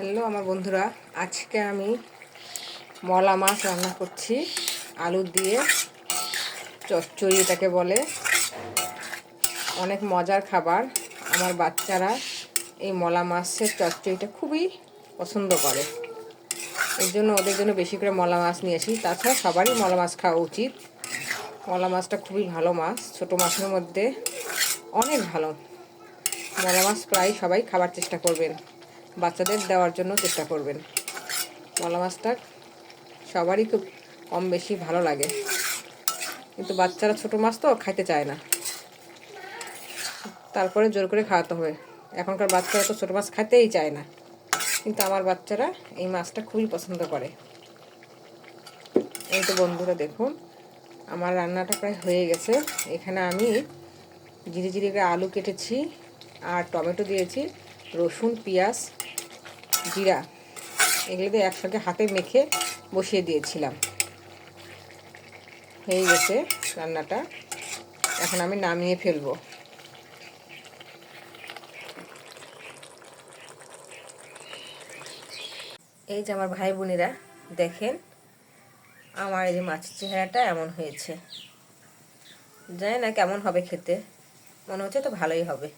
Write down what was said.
Hello আমার বন্ধুরা, আজকে আমি মলা মাছ রান্না করছি, আলু দিয়ে চচ্চড়ি এটাকে বলে। অনেক মজার খাবার, আমার বাচ্চারা এই মলা মাছের চচ্চড়িটা খুবই পছন্দ করে। এর জন্য ওদের জন্য বেশি করে মলা মাছ নিয়ে আসি, তাছাড়া সবারই মলা মাছ খাওয়া উচিত। মলা মাছটা খুবই ভালো মাছ, ছোট মাছের মধ্যে অনেক ভালো। মলা মাছ প্রায় সবাই খাবার চেষ্টা করবেন। বাচ্চাদের দেওয়ার জন্য চেষ্টা করবেন। মলা মাছটা সবারই খুব কম বেশি ভালো লাগে। কিন্তু বাচ্চারা ছোট মাছ তো খাইতে চায় না। তারপরে জোর করে খাওয়াতে হবে। এখনকার বাচ্চারা তো ছোটো মাছ খাইতেই চায় না। কিন্তু আমার বাচ্চারা এই মাছটা খুবই পছন্দ করে। এই তো বন্ধুরা দেখুন, আমার রান্নাটা প্রায় হয়ে গেছে। এখানে আমি জিরে করে আলু কেটেছি আর টমেটো দিয়েছি, রসুন, পেঁয়াজ জিরা, এগুলো দিয়ে একসঙ্গে হাতে মেখে বসিয়ে দিয়েছিলাম। হয়ে গেছে রান্নাটা। এখন আমি নামিয়ে ফেলব। এই যে আমার ভাই বোনেরা, দেখেন আমার এই যে মাছের চেহারাটা এমন হয়েছে। জানি না কেমন হবে খেতে। মনে হচ্ছে তো ভালোই হবে।